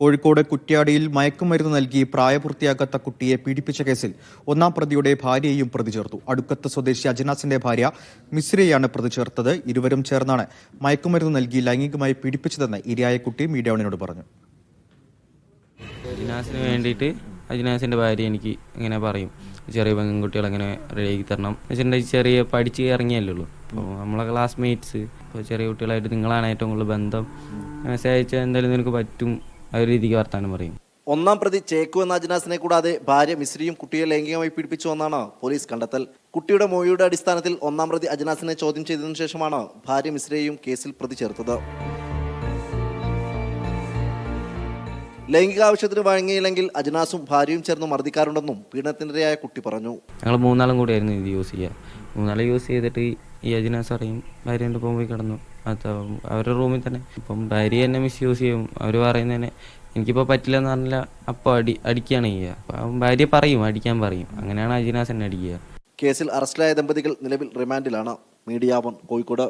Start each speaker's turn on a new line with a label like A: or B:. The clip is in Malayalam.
A: കോഴിക്കോട് കുറ്റ്യാടിയിൽ മയക്കുമരുന്ന് നൽകി പ്രായപൂർത്തിയാകാത്ത കുട്ടിയെ പീഡിപ്പിച്ച കേസിൽ ഒന്നാം പ്രതിയുടെ ഭാര്യയെയും പ്രതി ചേർത്തു. അടുക്കത്ത് സ്വദേശി അജനാസിന്റെ ഭാര്യ മിശ്രയെയാണ് പ്രതി ചേർത്തത്. ഇരുവരും ചേർന്നാണ് മയക്കുമരുന്ന് നൽകി ലൈംഗികമായി പീഡിപ്പിച്ചതെന്ന് ഇരയായ കുട്ടി മീഡിയ വണിനോട് പറഞ്ഞു.
B: അജിനാസിന് വേണ്ടിയിട്ട് അജിനാസിന്റെ ഭാര്യ എനിക്ക് ഇങ്ങനെ പറയും. ചെറിയ പെൺകുട്ടികൾ അങ്ങനെ റെഡിയാക്കി തരണം. വെച്ചിട്ടുണ്ടെങ്കിൽ ചെറിയ പഠിച്ച് ഇറങ്ങിയല്ലേ ഉള്ളൂ. അപ്പോൾ നമ്മളെ ക്ലാസ്മേറ്റ്സ് ഇപ്പോൾ ചെറിയ കുട്ടികളായിട്ട് നിങ്ങളാണ് ഏറ്റവും കൂടുതൽ ബന്ധം. മെസ്സേജ് അയച്ചാൽ എന്തായാലും നിനക്ക് പറ്റും. ആ ഒരു രീതിക്ക് വർത്താനം പറയും.
C: ഒന്നാം പ്രതി ചേക്കു എന്ന അജ്നാസിനെ കൂടാതെ ഭാര്യ മിശ്രിയും കുട്ടിയെ ലൈംഗികമായി പീഡിപ്പിച്ചു എന്നാണ് പോലീസ് കണ്ടെത്തൽ. കുട്ടിയുടെ മൊഴിയുടെ അടിസ്ഥാനത്തിൽ ഒന്നാം പ്രതി അജ്നാസിനെ ചോദ്യം ചെയ്തതിനു ശേഷമാണ് ഭാര്യ മിശ്രയെയും കേസിൽ പ്രതി ചേർത്തത്. ലൈംഗിക ആവശ്യത്തിന് വഴങ്ങിയില്ലെങ്കിൽ അജ്നാസും ഭാര്യയും ചേർന്ന് മർദ്ദിക്കാറുണ്ടെന്നും പീഡനത്തിനിരയായ കുട്ടി പറഞ്ഞു.
B: ഞങ്ങൾ മൂന്നാളും കൂടിയായിരുന്നു ഇത് യൂസ് ചെയ്യുക മൂന്നാൾ യൂസ് ചെയ്തിട്ട് ഈ അജ്നാസ് അറിയും ഭാര്യേന്റെ ഒപ്പം പോയി കിടന്നു. അത് അവരുടെ റൂമിൽ തന്നെ. ഇപ്പം ഭാര്യ എന്നെ മിസ് യൂസ് ചെയ്യും. അവർ പറയുന്നതിനെ എനിക്കിപ്പോൾ പറ്റില്ല എന്ന് പറഞ്ഞാൽ അപ്പോൾ അടി അടിക്കുകയാണ് ചെയ്യുക. ഭാര്യ പറയും അടിക്കാൻ പറയും. അങ്ങനെയാണ് അജിനാസ് എന്നെ അടിക്കുക.
C: കേസിൽ അറസ്റ്റിലായ ദമ്പതികൾ നിലവിൽ റിമാൻഡിലാണ്. Media One Kozhikode.